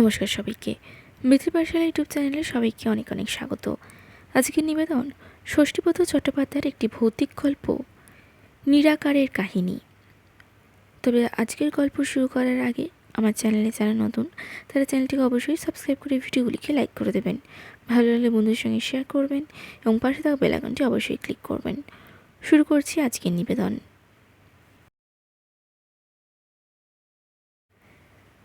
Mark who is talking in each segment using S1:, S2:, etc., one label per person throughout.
S1: নমস্কার সবাইকে। মিত্রপাশালা ইউটিউব চ্যানেলে সবাইকে অনেক অনেক স্বাগত। আজকের নিবেদন ষষ্ঠীপদ চট্টোপাধ্যায়ের একটি ভৌতিক গল্প, নিরাকারের কাহিনী। তবে আজকের গল্প শুরু করার আগে আমার চ্যানেলে যারা নতুন, তারা চ্যানেলটিকে অবশ্যই সাবস্ক্রাইব করে ভিডিওগুলিকে লাইক করে দেবেন। ভালো লাগলে বন্ধুর সঙ্গে শেয়ার করবেন এবং পাশে থাকা বেলাকনটি অবশ্যই ক্লিক করবেন। শুরু করছি আজকের নিবেদন।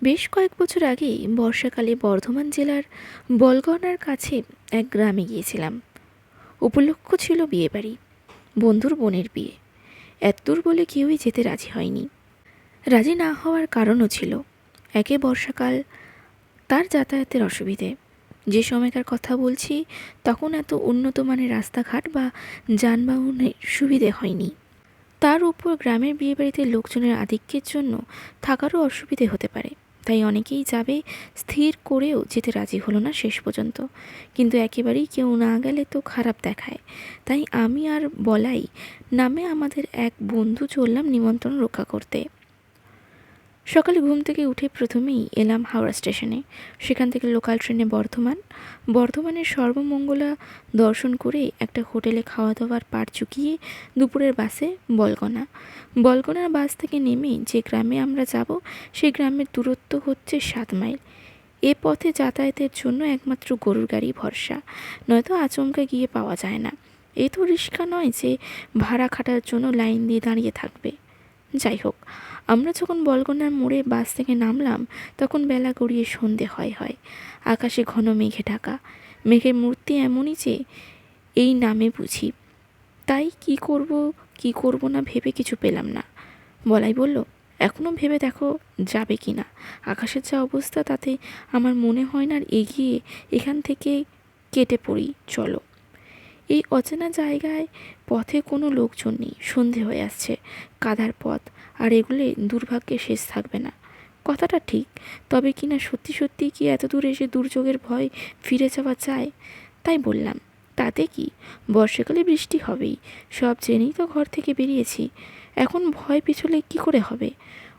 S1: বেশ কয়েক বছর আগেই বর্ষাকালে বর্ধমান জেলার বলগনার কাছে এক গ্রামে গিয়েছিলাম। উপলক্ষ ছিল বিয়েবাড়ি, বন্ধুর বোনের বিয়ে। এতদূর বলে কেউই যেতে রাজি হয়নি। রাজি না হওয়ার কারণও ছিল একে বর্ষাকাল, তার যাতায়াতের অসুবিধে। যে সময়কার কথা বলছি, তখন এত উন্নত মানের রাস্তাঘাট বা যানবাহনের সুবিধে হয়নি। তার উপর গ্রামের বিয়েবাড়িতে লোকজনের আধিক্যের জন্য থাকারও অসুবিধে হতে পারে। তাই অনেকেই যাবে স্থির করেও যেতে রাজি হলো না শেষ পর্যন্ত। কিন্তু একেবারেই কেউ না গেলে তো খারাপ দেখায়। তাই আমি আর বলাই, নামে আমাদের এক বন্ধু চললাম নিমন্ত্রণ রক্ষা করতে। সকালে ঘুম থেকে উঠে প্রথমেই এলাম হাওড়া স্টেশনে। সেখান থেকে লোকাল ট্রেনে বর্ধমান। বর্ধমানের সর্বমঙ্গলা দর্শন করে একটা হোটেলে খাওয়া দাওয়ার পার চুকিয়ে দুপুরের বাসে বলগনা। বলগনার বাস থেকে নেমে যে গ্রামে আমরা যাব, সেই গ্রামের দূরত্ব হচ্ছে সাত মাইল। এ পথে যাতায়াতের জন্য একমাত্র গরুর গাড়ি ভরসা। নয়তো আচমকা গিয়ে পাওয়া যায় না। এ তো রিস্কা নয় যে ভাড়া খাটার জন্য লাইন দিয়ে দাঁড়িয়ে থাকবে। যাই হোক আমরা যখন বলগনার মোড়ে বাস থেকে নামলাম, তখন বেলা গড়িয়ে সন্ধে হয় হয়। আকাশে ঘন মেঘে ঢাকা। মেঘের মূর্তি এমনই যে, এই নামে বুঝি। তাই কি করব কি করব না ভেবে কিছু পেলাম না। বলাই বলল এখনও ভেবে দেখো যাবে কি না। আকাশের যা অবস্থা, তাতে আমার মনে হয় না এগিয়ে এখান থেকে কেটে পড়ি, চলো। এই অচেনা জায়গায় পথে কোনো লোকজন নেই। সন্ধে হয়ে আসছে। কাদার পথ। আর এগুলি দুর্ভাগ্যে শেষ থাকবে না। কথাটা ঠিক, তবে কি না সত্যি সত্যি কি এত দূর এসে দুর্যোগের ভয় ফিরে যাওয়া চায় তাই বললাম, তাতে কি? বর্ষাকালে বৃষ্টি হবেই, সব জেনেই তো ঘর থেকে বেরিয়েছি। এখন ভয় পিছলে কি করে হবে?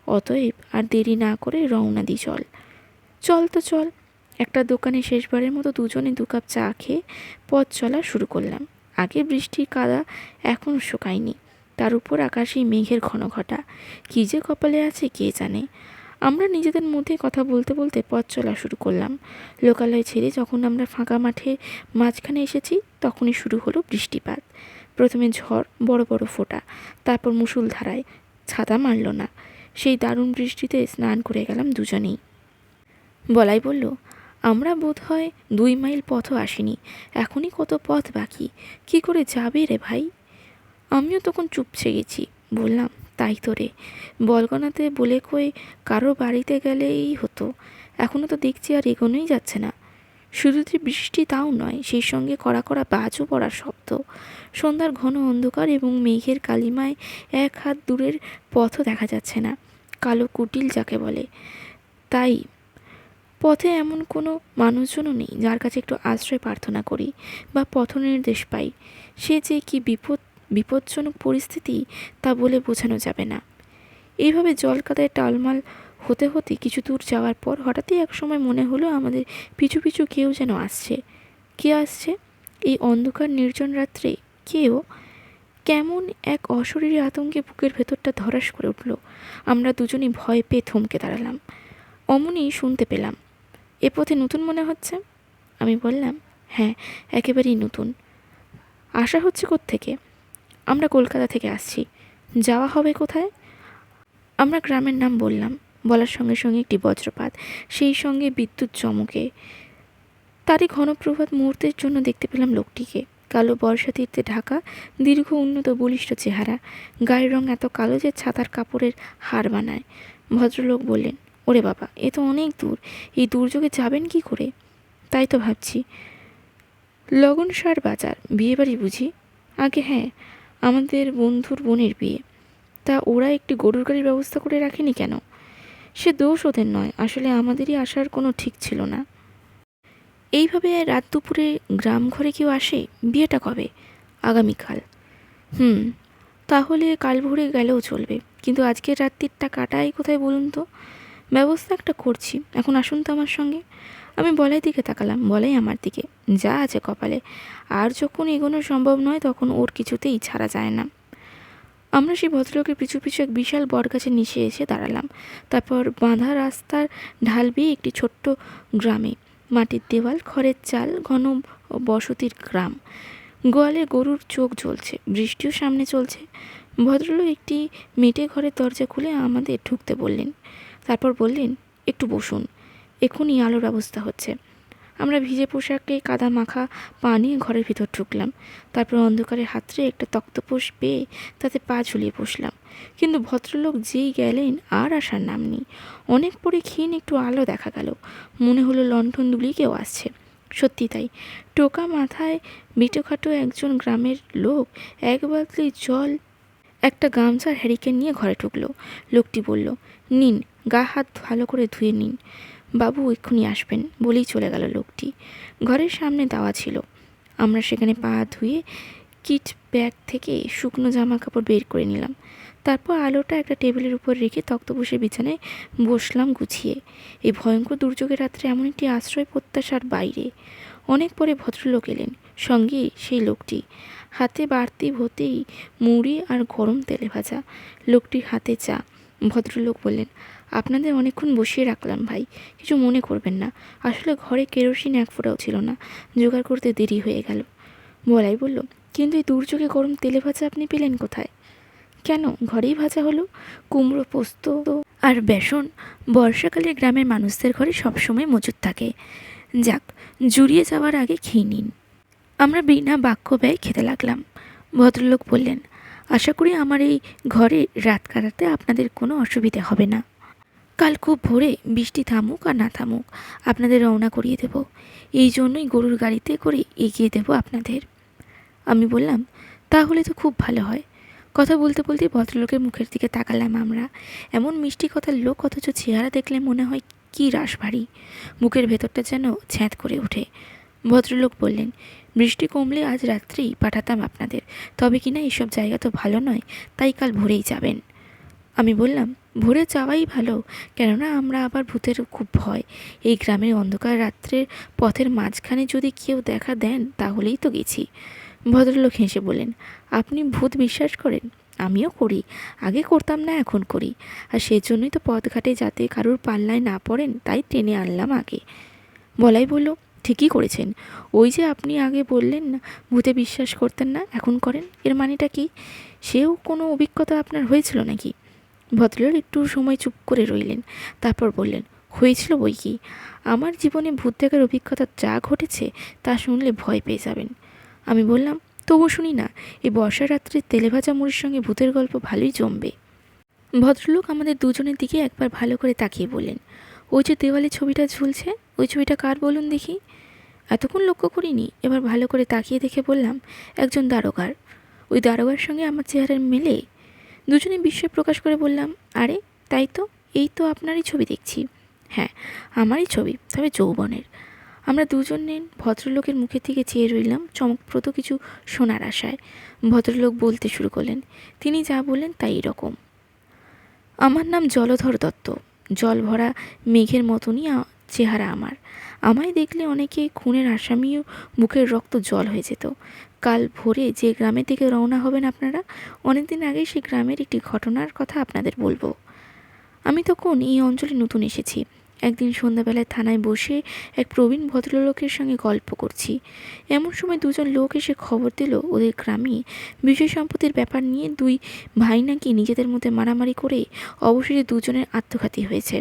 S1: অতএব আর দেরি না করে রওনা দিই চল। চল তো চল, একটা দোকানে শেষবারের মতো দুজনে দু কাপ চা খেয়ে পথ চলা শুরু করলাম। আগে বৃষ্টির কাদা এখন শুকায়নি। তার উপর আকাশেই মেঘের ঘন ঘটা। কী যে কপালে আছে কে জানে। আমরা নিজেদের মধ্যে কথা বলতে বলতে পথ চলা শুরু করলাম। লোকালয় ছেড়ে যখন আমরা ফাঁকা মাঠে মাঝখানে এসেছি, তখনই শুরু হলো বৃষ্টিপাত। প্রথমে ঝড়, বড় বড় ফোঁটা, তারপর মুসুলধারায় ছাতা মারল না। সেই দারুণ বৃষ্টিতে স্নান করে গেলাম দুজনেই। বলাই বলল, আমরা বোধ হয় দুই মাইল পথও আসিনি। এখনই কত পথ বাকি। কি করে যাবে রে ভাই? আমিও তখন চুপসে গেছি। বললাম, তাই তো রে বলগনাতে বলে কই কারও বাড়িতে গেলেই হতো। এখনও তো দেখছি আর এগোনোই যাচ্ছে না। শুধু যে বৃষ্টি তাও নয়, সেই সঙ্গে কড়া কড়া বাজও পড়ার শব্দ। সন্ধ্যার ঘন অন্ধকার এবং মেঘের কালিমায় এক হাত দূরের পথও দেখা যাচ্ছে না। কালো কুটিল যাকে বলে। তাই পথে এমন কোনো মানুষজনও নেই যার কাছে একটু আশ্রয় প্রার্থনা করি বা পথ নির্দেশ পাই। সে যে কি বিপদ বিপজ্জনক পরিস্থিতি তা বলে বোঝানো যাবে না। এইভাবে জল কাদায় টালমাল হতে হতে কিছু দূর যাওয়ার পর হঠাৎই এক সময় মনে হলো আমাদের পিছু পিছু কেউ যেন আসছে। কে আসছে? এই অন্ধকার নির্জন রাত্রে কেউ? কেমন এক অশরীরী আতঙ্কে বুকের ভেতরটা ধরাস করে উঠল। আমরা দুজনই ভয় পেয়ে থমকে দাঁড়ালাম। অমনি শুনতে পেলাম। এ পথে নতুন মনে হচ্ছে? আমি বললাম হ্যাঁ একেবারেই নতুন। আশা হচ্ছে থেকে আমরা কলকাতা থেকে আসছি। যাওয়া হবে কোথায়? আমরা গ্রামের নাম বললাম। বলার সঙ্গে সঙ্গে একটি বজ্রপাত, সেই সঙ্গে বিদ্যুৎ চমকে। তারই ঘনপ্রভাত মুহূর্তের জন্য দেখতে পেলাম লোকটিকে। কালো বর্ষা তীর্থে ঢাকা, দীর্ঘ উন্নত বলিষ্ঠ চেহারা। গায়ের রং এত কালো যে ছাতার কাপড়ের হার বানায়। ভদ্রলোক বললেন, ওরে বাবা, এ তো অনেক দূর। এই দুর্যোগে যাবেন কি করে? তাই তো ভাবছি। লগন সার বাজার, বিয়েবাড়ি বুঝি? আগে হ্যাঁ আমাদের বন্ধুর বোনের বিয়ে। তা ওরা একটি গরুর গাড়ির ব্যবস্থা করে রাখেনি কেন? সে দোষ ওদের নয়, আসলে আমাদেরই আসার কোনো ঠিক ছিল না। এইভাবে রাত দুপুরে গ্রাম ঘরে কেউ আসে? বিয়েটা কবে? আগামীকাল। হুম, তাহলে কাল ভোরে গেলেও চলবে। কিন্তু আজকের রাত্রিটা কাটাই কোথায় বলুন তো? ব্যবস্থা একটা করছি। এখন আসুন তো আমার সঙ্গে। আমি বলাই দিকে তাকালাম, বলাই আমার দিকে। যা আছে কপালে। আর যখন এগোনো সম্ভব নয়, তখন ওর কিছুতেই ছাড়া যায় না। আমরা সেই ভদ্রলোকের পিছু পিছু এক বিশাল বটগাছের নিচে এসে দাঁড়ালাম। তারপর বাঁধা রাস্তার ঢাল বেয়ে একটি ছোট্ট গ্রামে, মাটির দেওয়াল, খড়ের চাল, ঘন বসতির গ্রাম। গোয়ালে গরুর চোখ জ্বলছে, বৃষ্টিও সামনে চলছে। ভদ্রলোক একটি মেটে ঘরের দরজা খুলে আমাদের ঢুকতে বললেন। তারপর বললেন, একটু বসুন। এক্ষুনি আলোর ব্যবস্থা হচ্ছে। আমরা ভিজে পোশাকে কাদা মাখা পা নিয়ে ঘরের ভিতর ঢুকলাম। তারপর অন্ধকারে হাতড়ে একটা তক্তপোষ পেয়ে তাতে পা ঝুলিয়ে বসলাম। কিন্তু ভদ্রলোক যেই গেলেন আর আসার নাম নেই। অনেক পরে ক্ষীণ একটু আলো দেখা গেল। মনে হলো লণ্ঠন দুলি কেউ আসছে। সত্যি তাই। টোকা মাথায় বিটোখাটো একজন গ্রামের লোক এক বালতি জল, একটা গামছার হ্যারিকেন নিয়ে ঘরে ঢুকলো। লোকটি বলল, নিন, গা হাত ভালো করে ধুয়ে নিন। বাবু, এক্ষুনি আসবেন। বলেই চলে গেল লোকটি। ঘরের সামনে দেওয়া ছিল। আমরা সেখানে পা ধুয়ে কিট ব্যাগ থেকে শুকনো জামা কাপড় বের করে নিলাম। তারপর আলোটা একটা টেবিলের উপর রেখে তক্তপোষের বিছানায় বসলাম গুছিয়ে। এই ভয়ঙ্কর দুর্যোগের রাত্রে এমন একটি আশ্রয় প্রত্যাশার বাইরে। অনেক পরে ভদ্রলোক এলেন, সঙ্গে সেই লোকটি। হাতে বাড়তি হতেই মুড়ি আর গরম তেলে ভাজা। লোকটির হাতে চা। ভদ্রলোক বললেন আপনাদের অনেকক্ষণ বসিয়ে রাখলাম ভাই, কিছু মনে করবেন না। আসলে ঘরে কেরোসিন এক ফোঁটাও ছিল না, জোগাড় করতে দেরি হয়ে গেল। বলাই বলল, কিন্তু এই দুর্যোগে গরম তেলে ভাজা আপনি পেলেন কোথায়? কেন? ঘরেই ভাজা হলো? কুমড়ো পোস্ত আর বেসন? বর্ষাকালে গ্রামের মানুষদের ঘরে সবসময় মজুদ থাকে। যাক, জুড়িয়ে যাওয়ার আগে খেয়ে নিন। আমরা বিনা বাক্য ব্যয় খেতে লাগলাম। ভদ্রলোক বললেন, আশা করি আমার এই ঘরে রাত কাটাতে আপনাদের কোনো অসুবিধে হবে না। কাল খুব ভোরে বৃষ্টি থামুক আর না থামুক, আপনাদের রওনা করিয়ে দেব। এই জন্যই গরুর গাড়িতে করে এগিয়ে দেব আপনাদের। আমি বললাম, তাহলে তো খুব ভালো হয়। কথা বলতে বলতে ভদ্রলোকের মুখের দিকে তাকালাম আমরা। এমন মিষ্টি কথার লোক অথচ চেহারা দেখলে মনে হয় কি রাস ভারী বুকের ভেতরটা যেন ছ্যাঁত করে ওঠে। ভদ্রলোক বললেন, বৃষ্টি কমলে আজ রাত্রেই পাঠাতাম আপনাদের। তবে কিনা এসব জায়গা তো ভালো নয়, তাই কাল ভোরেই যাবেন। আমি বললাম, ভোরে যাওয়াই ভালো, কেননা আমরা আবার ভূতের খুব ভয়। এই গ্রামের অন্ধকার রাত্রের পথের মাঝখানে যদি কেউ দেখা দেন, তাহলেই তো গেছি। ভদ্রলোক হেসে বললেন, আপনি ভূত বিশ্বাস করেন? আমিও করি, আগে করতাম না, এখন করি। আর সেজন্যই তো পথঘাটে যাতে কারোর পাল্লায় না পড়েন, তাই টেনে আনলাম আগে। বলাই বলল, ঠিকই করেছেন। ওই যে আপনি আগে বললেন না ভূতে বিশ্বাস করতেন না, এখন করেন, এর মানেটা কি? সেও কোনো অভিজ্ঞতা আপনার হয়েছিল নাকি? ভদ্রলোক একটু সময় চুপ করে রইলেন। তারপর বললেন, হয়েছিল বই কি? আমার জীবনে ভূত দেখার অভিজ্ঞতা যা ঘটেছে তা শুনলে ভয় পেয়ে যাবেন আমি বললাম, তবু শুনি না, এই বর্ষা রাত্রে তেলে ভাজা মুড়ির সঙ্গে ভূতের গল্প ভালোই জমবে ভদ্রলোক আমাদের দুজনের দিকে একবার ভালো করে তাকিয়ে বললেন, ওই যে দেওয়ালে ছবিটা ঝুলছে, ওই ছবিটা কার বলুন দেখি এতক্ষণ লক্ষ্য করিনি, এবার ভালো করে তাকিয়ে দেখে বললাম, একজন দারোগার। ওই দারোগার সঙ্গে আমার চেহারার মেলে দুজনে বিস্ময় প্রকাশ করে বললাম, আরে, তাই তো? এই তো আপনারই ছবি দেখছি। হ্যাঁ আমারই ছবি, তবে যৌবনের। আমরা দুজনে ভদ্রলোকের মুখের দিকে চেয়ে রইলাম চমকপ্রদ কিছু শোনার আশায়। ভদ্রলোক বলতে শুরু করলেন, তিনি যা বললেন তাই এরকম। আমার নাম জলধর দত্ত। জল ভরা মেঘের মতনই চেহারা আমার। আমায় দেখলে অনেকে খুনের আসামিও বুকের রক্ত জল হয়ে যেত। কাল ভোরে যে গ্রামের দিকে রওনা হবেন আপনারা, অনেকদিন আগে সেই গ্রামের একটি ঘটনার কথা আপনাদের বলব। আমি তখন এই অঞ্চলে নতুন এসেছি। একদিন সন্ধ্যাবেলায় থানায় বসে এক প্রবীণ ভদ্রলোকের সঙ্গে গল্প করছি। এমন সময় দুজন লোক এসে খবর দিল, ওদের গ্রামে বিষয় সম্পত্তির ব্যাপার নিয়ে দুই ভাই নাকি নিজেদের মধ্যে মারামারি করে অবশেষে দুজনের আত্মঘাতী হয়েছে।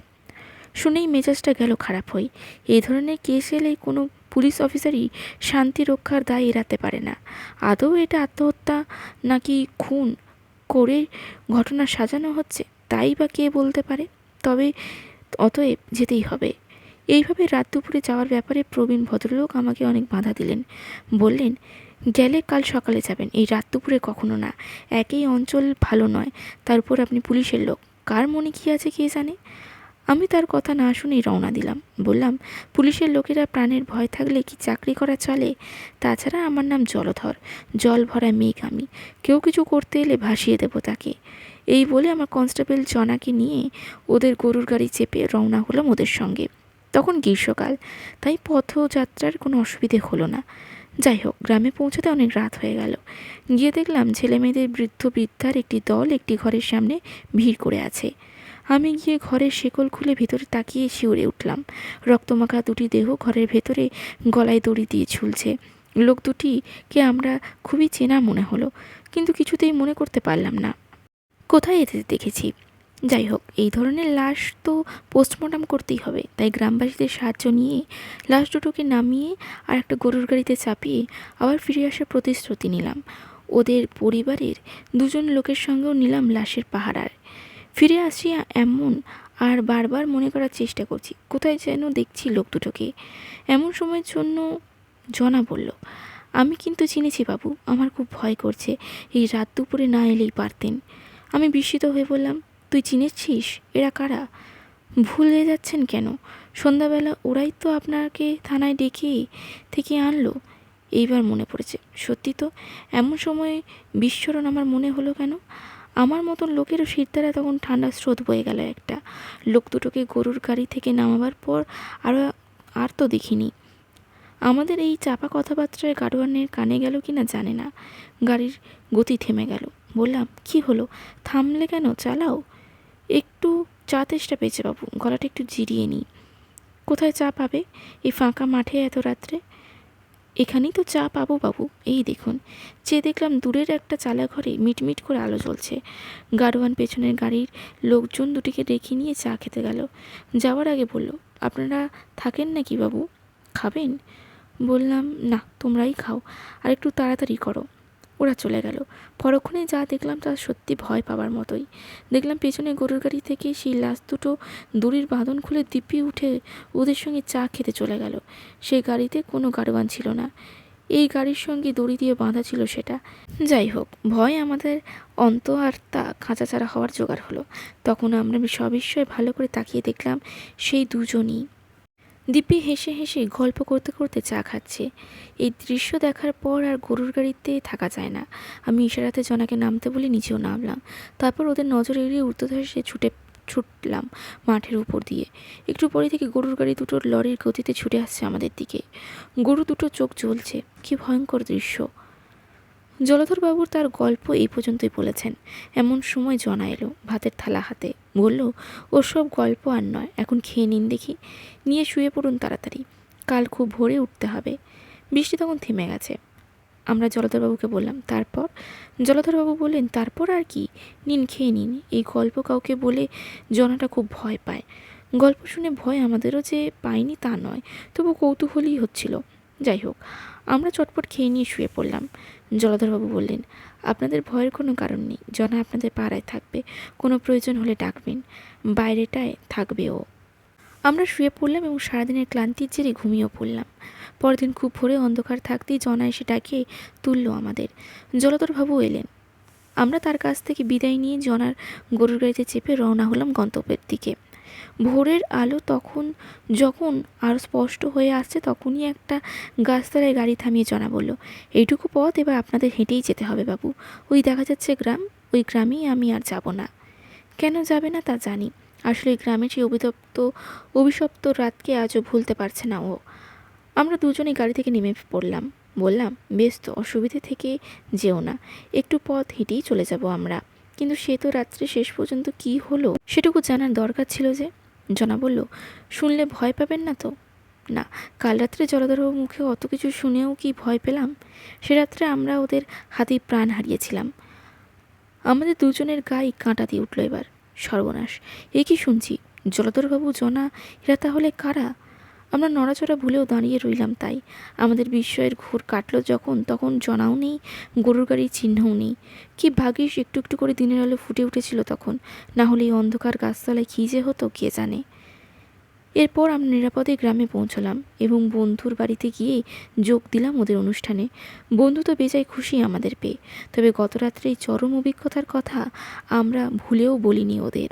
S1: শুনেই মেজাজটা গেল খারাপ হই এই ধরনের কেস এলে কোনো পুলিশ অফিসারই শান্তি রক্ষার দায় এড়াতে পারে না। আদৌ এটা আত্মহত্যা নাকি খুন করে ঘটনা সাজানো হচ্ছে, তাই বা কে বলতে পারে? তবে অতএব যেতেই হবে। এইভাবে রাত দুপুরে যাওয়ার ব্যাপারে প্রবীণ ভদ্রলোক আমাকে অনেক বাধা দিলেন। বললেন, গেলে কাল সকালে যাবেন। এই রাত দুপুরে কখনো না। একই অঞ্চল ভালো নয়। তার উপর আপনি পুলিশের লোক। কার মনে কী আছে কে জানে? আমি তার কথা না শুনেই রওনা দিলাম। বললাম, পুলিশের লোকেরা প্রাণের ভয় থাকলে কি চাকরি করা চলে? তাছাড়া আমার নাম জলধর, জল ভরা মেঘ আমি। কেউ কিছু করতে এলে ভাসিয়ে দেবো তাকে। এই বলে আমার কনস্টেবল জনাকে নিয়ে ওদের গরুর গাড়ি চেপে রওনা হলাম ওদের সঙ্গে। তখন গ্রীষ্মকাল, তাই পথযাত্রার কোনো অসুবিধে হলো না। যাই হোক, গ্রামে পৌঁছাতে অনেক রাত হয়ে গেল। গিয়ে দেখলাম ছেলেমেয়েদের বৃদ্ধ বৃদ্ধার একটি দল একটি ঘরের সামনে ভিড় করে আছে। আমি গিয়ে ঘরের শেকল খুলে ভেতরে তাকিয়ে শিউরে উঠলাম। রক্তমাখা দুটি দেহ ঘরের ভেতরে গলায় দড়ি দিয়ে ঝুলছে। লোক দুটিকে আমরা খুবই চেনা মনে হলো, কিন্তু কিছুতেই মনে করতে পারলাম না। কোথায় এতে দেখেছি? যাই হোক, এই ধরনের লাশ তো পোস্টমর্টম করতেই হবে, তাই গ্রামবাসীদের সাহায্য নিয়ে লাশ দুটোকে নামিয়ে আর একটা গরুর গাড়িতে চাপিয়ে আবার ফিরে আসার প্রতিশ্রুতি নিলাম। ওদের পরিবারের দুজন লোকের সঙ্গেও নিলাম লাশের পাহারার। ফিরে আসি এমন আর বারবার মনে করার চেষ্টা করছি। কোথায় যেন দেখছি লোক দুটোকে। এমন সময়ের জন্য জনা বলল আমি কিন্তু চিনেছি বাবু, আমার খুব ভয় করছে এই রাত দুপুরে না এলেই পারতেন। আমি বিস্মিত হয়ে বললাম, তুই চিনেছিস? এরা কারা? ভুলে যাচ্ছেন কেন? সন্ধ্যাবেলা ওরাই তো আপনাকে থানায় ডেকে থেকে আনলো। এইবার মনে পড়েছে। সত্যি তো, এমন সময় বিস্ফোরণ আমার মনে হলো কেন? আমার মতন লোকেরও শীতদারা তখন ঠান্ডা স্রোত বয়ে গেল একটা। লোক দুটোকে গরুর গাড়ি থেকে নামাবার পর আরও আর তো দেখিনি। আমাদের এই চাপা কথাবার্তায় গাড়োয়ানের কানে গেল কি না জানে না। গাড়ির গতি থেমে গেল। বললাম, কি হলো? থামলে কেন? চালাও। একটু চা তেষ্টা পেয়েছে বাবু। গলাটা একটু জিরিয়ে নিই। কোথায় চা পাবে? এই ফাঁকা মাঠে এত রাত্রে? এখানেই তো চা পাবো বাবু। এই দেখুন, চেয়ে দেখলাম দূরের একটা চালা ঘরে মিটমিট করে আলো জ্বলছে। গাড়োয়ান পেছনের গাড়ির লোকজন দুটিকে ডেকে নিয়ে চা খেতে গেল। যাওয়ার আগে বলল, আপনারা থাকেন নাকি বাবু? খাবেন? বললাম, না, তোমরাই খাও। আর একটু তাড়াতাড়ি করো। ওরা চলে গেল। পরক্ষণে যা দেখলাম তা সত্যি ভয় পাবার মতোই। দেখলাম পেছনে গরুর গাড়ি থেকে সেই লাশ দুটো দড়ির বাঁধন খুলে দিপি উঠে ওদের সঙ্গে চা খেতে চলে গেল। সেই গাড়িতে কোনো গাড়োয়ান ছিল না। এই গাড়ির সঙ্গে দড়ি দিয়ে বাঁধা ছিল সেটা। যাই হোক, ভয় আমাদের অন্ত আর তা খাঁচা ছাড়া হওয়ার জোগাড় হলো। তখন আমরা সবিস্ময়ে ভালো করে তাকিয়ে দেখলাম সেই দুজনই। দিব্যি হেসে হেসে গল্প করতে করতে চা খাচ্ছে। এই দৃশ্য দেখার পর আর গরুর গাড়িতে থাকা যায় না। আমি ইশারাতে জনাকে নামতে বলে নিচেও নামলাম। তারপর ওদের নজর এড়িয়ে ঊর্ধ্বধসে ছুটে, ছুটলাম মাঠের উপর দিয়ে। একটু পরে থেকে গরুর গাড়ি দুটোর লরির গতিতে ছুটে আসছে আমাদের দিকে। গরু দুটো চোখ জ্বলছে। কি ভয়ঙ্কর দৃশ্য। জলধরবাবুর তার গল্প এই পর্যন্তই বলেছেন। এমন সময় জনা এলো ভাতের থালা হাতে। বলল, ওসব গল্প আর নয়, এখন খেয়ে নিন দেখি। নিয়ে শুয়ে পড়ুন তাড়াতাড়ি। কাল খুব ভোরে উঠতে হবে। বৃষ্টি তখন থেমে গেছে। আমরা জলধরবাবুকে বললাম, তারপর? জলধরবাবু বললেন, তারপর আর কি? নিন, খেয়ে নিন। এই গল্প কাউকে বলে জনাটা খুব ভয় পায়। গল্প শুনে ভয় আমাদেরও যে পাইনি তা নয়, তবু কৌতূহলই হচ্ছিল। যাই হোক, আমরা চটপট খেয়ে নিয়ে শুয়ে পড়লাম। জলধরবাবু বললেন, আপনাদের ভয়ের কোনো কারণ নেই। জনা আপনাদের পাড়ায় থাকবে। কোনো প্রয়োজন হলে ডাকবেন। বাইরেটায় থাকবে ও। আমরা শুয়ে পড়লাম এবং সারাদিনের ক্লান্তির জেরে ঘুমিয়েও পড়লাম। পরদিন খুব ভোরে অন্ধকার থাকতেই জনা এসে ডাকে তুললো আমাদের। জলধরবাবু এলেন। আমরা তার কাছ থেকে বিদায় নিয়ে জনার গরুর গাড়িতে চেপে রওনা হলাম গন্তব্যের দিকে। ভোরের আলো তখন, যখন আরও স্পষ্ট হয়ে আসছে, তখনই একটা গাছতলায় গাড়ি থামিয়ে জনা বলল, এইটুকু পথ এবার আপনাদের হেঁটেই যেতে হবে বাবু। ওই দেখা যাচ্ছে গ্রাম, ওই গ্রামেই আমি আর যাব না। কেন যাবে না তা জানি। আসলে গ্রামের সেই অভিতপ্ত অভিশপ্ত রাতকে আজও ভুলতে পারছে না ও। আমরা দুজনেই গাড়ি থেকে নেমে পড়লাম। বললাম, বেশ তো, অসুবিধে থেকে যেও না। একটু পথ হেঁটেই চলে যাব আমরা। কিন্তু সে তো রাত্রে শেষ পর্যন্ত কি হলো? সেটুকু জানার দরকার ছিল যে জনা বলল, শুনলে ভয় পাবেন না তো? না, কাল রাত্রে জলধরবাবুর মুখে অত কিছু শুনেও কি ভয় পেলাম? সে রাত্রে আমরা ওদের হাতেই প্রাণ হারিয়েছিলাম। আমাদের দুজনের গায়ে কাঁটা দিয়ে উঠল এবার। সর্বনাশ, এ কি শুনছি? জলধরবাবু জনা, এরা তাহলে কারা? আমরা নড়াচড়া ভুলেও দাঁড়িয়ে রইলাম তাই। আমাদের বিস্ময়ের ঘোর কাটলো যখন, তখন জনাও নেই, গরুর গাড়ির চিহ্নও নেই। কি ভাগ্যিস একটু একটু করে দিনের আলো ফুটে উঠেছিল তখন। না হলে এই অন্ধকার গাছতলায় কী যে হতো, কে জানে? এরপর আমরা নিরাপদে গ্রামে পৌঁছলাম এবং বন্ধুর বাড়িতে গিয়ে যোগ দিলাম ওদের অনুষ্ঠানে। বন্ধু তো বেজায় খুশি আমাদের পেয়ে। তবে গত রাত্রে এই চরম অভিজ্ঞতার কথা আমরা ভুলেও বলিনি ওদের।